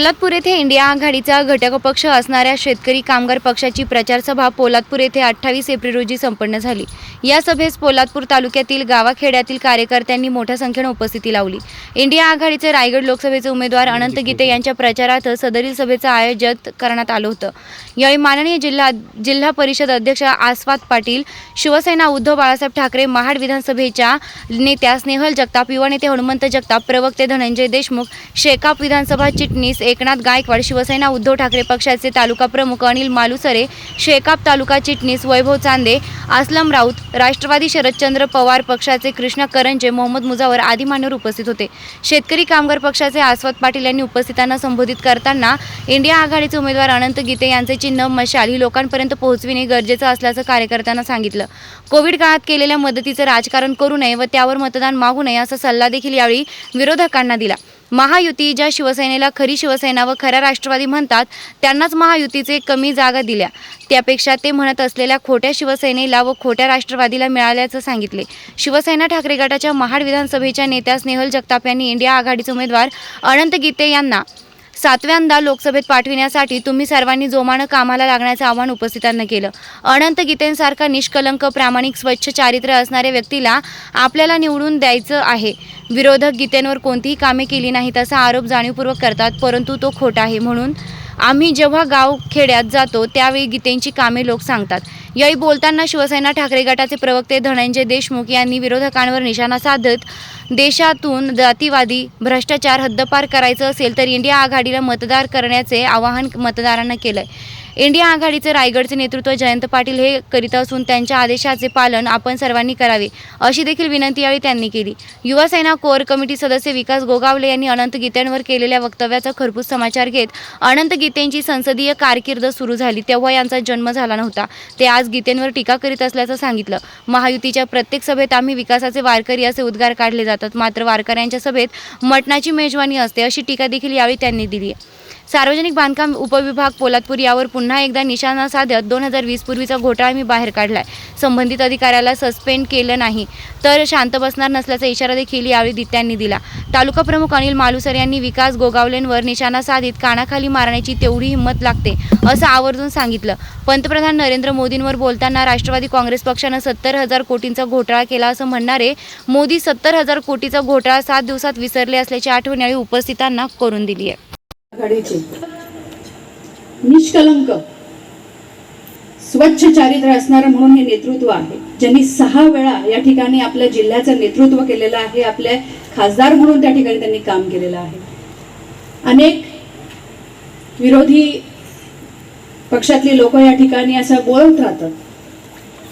पोलादपूर येथे इंडिया आघाडीचा घटक पक्ष असणाऱ्या शेतकरी कामगार पक्षाची प्रचार सभा पोलादपूर येथे अठ्ठावीस एप्रिल रोजी संपन्न झाली. या सभेस पोलादपूर तालुक्यातील गावाखेड्यातील कार्यकर्त्यांनी मोठ्या संख्येने उपस्थिती लावली. इंडिया आघाडीचे रायगड लोकसभेचे उमेदवार अनंत गीते यांच्या प्रचारार्थ सदरील सभेचं आयोजन करण्यात आलं होतं. यावेळी माननीय जिल्हा जिल्हा परिषद अध्यक्ष आस्वाद पाटील शिवसेना उद्धव बाळासाहेब ठाकरे महाड विधानसभेच्या नेत्या स्नेहल जगताप युवा नेते हनुमंत जगताप प्रवक्ते धनंजय देशमुख शेकाप विधानसभा चिटणीस एकनाथ गायकवाड शिवसेना उद्धव ठाकरे पक्षाचे तालुका प्रमुख अनिल मालुसरे शेकाप तालुका चिटणीस वैभव चांदे असलम राऊत राष्ट्रवादी शरदचंद्र पवार पक्षाचे कृष्णा करंजे मोहम्मद मुजावर आदी मान्यवर उपस्थित होते. शेतकरी कामगार पक्षाचे आस्वाद पाटील यांनी उपस्थितांना संबोधित करताना इंडिया आघाडीचे उमेदवार अनंत गीते यांचे चिन्ह मशाल ही लोकांपर्यंत पोहोचविणे गरजेचं असल्याचं कार्यकर्त्यांना सांगितलं. कोविड काळात केलेल्या मदतीचं राजकारण करू नये व त्यावर मतदान मागू नये असा सल्ला देखील यावेळी विरोधकांना दिला. महायुती ज्या शिवसेनेला खरी शिवसेना व खऱ्या राष्ट्रवादी म्हणतात त्यांनाच महायुतीचे कमी जागा दिल्या. त्यापेक्षा ते म्हणत असलेल्या खोट्या शिवसेनेला व खोट्या राष्ट्रवादीला मिळाल्याचं सांगितले. शिवसेना ठाकरे गटाच्या महाड विधानसभेच्या नेत्या स्नेहल जगताप यांनी इंडिया आघाडीचे उमेदवार अनंत गीते यांना सातव्यांदा लोकसभेत पाठविण्यासाठी तुम्ही सर्वांनी जोमानं कामाला लागण्याचं आव्हान उपस्थितांना केलं. अनंत गीतेंसारखा निष्कलंक प्रामाणिक स्वच्छ चारित्र्य असणाऱ्या व्यक्तीला आपल्याला निवडून द्यायचं आहे. विरोधक गीतेंवर कोणतीही कामे केली नाहीत असा आरोप जाणीवपूर्वक करतात परंतु तो खोटा आहे म्हणून आम्ही जेव्हा गाव खेड्यात जातो त्यावेळी गीतेंची कामे लोक सांगतात. यावेळी बोलताना शिवसेना ठाकरे गटाचे प्रवक्ते धनंजय देशमुख यांनी विरोधकांवर निशाणा साधत देशातून जातीवादी भ्रष्टाचार हद्दपार करायचं असेल तर इंडिया आघाडीला मतदार करण्याचे आवाहन मतदारांना केलं आहे इंडिया आघाडीचे रायगडचे नेतृत्व जयंत पाटील हे करीत असून त्यांच्या आदेशाचे पालन आपण सर्वांनी करावे अशी देखील विनंती यावेळी त्यांनी केली. युवासेना कोर कमिटी सदस्य विकास गोगावले यांनी अनंत गीतेंवर केलेल्या वक्तव्याचा खरपूस समाचार घेत अनंत गीतेंची संसदीय कारकीर्द सुरू झाली तेव्हा यांचा जन्म झाला नव्हता. ते आज गीतेंवर टीका करीत असल्याचं सांगितलं. महायुतीच्या प्रत्येक सभेत आम्ही विकासाचे वारकरी असे उद्गार काढले जातात. मात्र वारकऱ्यांच्या सभेत मटणाची मेजवानी असते अशी टीका देखील यावेळी त्यांनी दिली आहे. सार्वजनिक बांधकाम उपविभाग पोलादपूर यावर पुन्हा एकदा निशाणा साधत दोन हजार वीस पूर्वीचा घोटाळा मी बाहेर काढलाय. संबंधित अधिकाऱ्याला सस्पेंड केलं नाही. तर शांत बसणार नसल्याचा इशारा देखील यावेळी दित्यांनी दिला. तालुका प्रमुख अनिल मालुसर यांनी विकास गोगावलेंवर निशाणा साधित कानाखाली मारण्याची तेवढी हिंमत लागते असं आवर्जून सांगितलं. पंतप्रधान नरेंद्र मोदींवर बोलताना राष्ट्रवादी काँग्रेस पक्षानं सत्तर हजार कोटींचा घोटाळा केला असं म्हणणारे मोदी सत्तर हजार कोटीचा घोटाळा सात दिवसात विसरले असल्याची आठवण यावेळी उपस्थितांना करून दिली आहे आघाडीचे. निष्कलंक. स्वच्छ चारित्र्य असणारं म्हणून हे नेतृत्व आहे. ज्यांनी सहा वेळा या ठिकाणी आपल्या जिल्ह्याचं नेतृत्व केलेलं आहे आपले खासदार म्हणून त्या ठिकाणी त्यांनी काम केलेलं आहे. अनेक विरोधी पक्षातली लोक या ठिकाणी असं बोलत राहतात.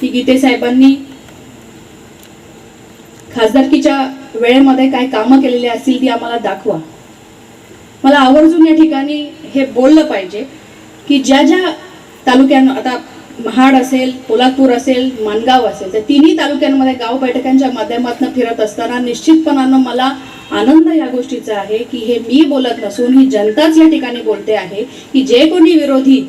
की गीते साहेबांनी खासदारकीच्या वेळेमध्ये काय कामं केलेली असतील ती आम्हाला दाखवा. मला आवर्जून या ठिकाणी हे बोललं पाहिजे की ज्या ज्या तालुक्यांना आता महाड असेल पोलादपूर असेल मानगाव असेल त्या तिन्ही तालुक्यांमध्ये गाव बैठकांच्या माध्यमातून फिरत असताना निश्चितपणानं मला आनंद या गोष्टीचा आहे की हे मी बोलत नसून ही जनताच या ठिकाणी बोलते आहे की जे कोणी विरोधी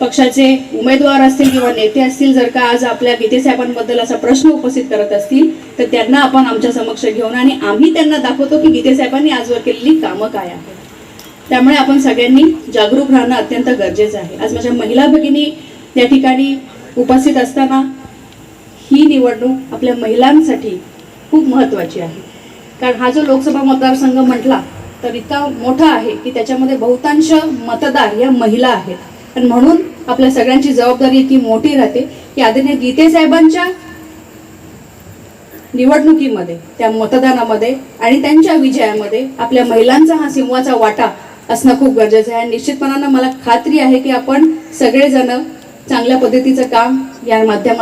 पक्षाचे उमेदवार असतील किंवा नेते असतील जर का आज आपल्या गीतेसाहेबांबद्दल असा प्रश्न उपस्थित करत असतील तर त्यांना आपण आमच्या समक्ष घेऊन आणि आम्ही त्यांना दाखवतो की गीतेसाहेबांनी आजवर केलेली कामं काय आहेत. त्यामुळे आपण सगळ्यांनी जागरूक राहणं अत्यंत गरजेचं आहे. आज माझ्या महिला भगिनी या ठिकाणी उपस्थित असताना ही निवडणूक आपल्या महिलांसाठी खूप महत्त्वाची आहे. कारण हा जो लोकसभा मतदारसंघ म्हटला तर इतका मोठा आहे की त्याच्यामध्ये बहुतांश मतदार या महिला आहेत. आणि म्हणून आपल्या सगळ्यांची जबाबदारी इतकी मोठी राहते की आदरणीय गीते साहेबांच्या निवडणुकीमध्ये त्या मतदानामध्ये आणि त्यांच्या विजयामध्ये आपल्या महिलांचा हा सिंहाचा वाटा असणं खूप गरजेचं आहे. आणि निश्चितपणानं मला खात्री आहे की आपण सगळेजण चांगल्या पद्धतीचं काम या माध्यमात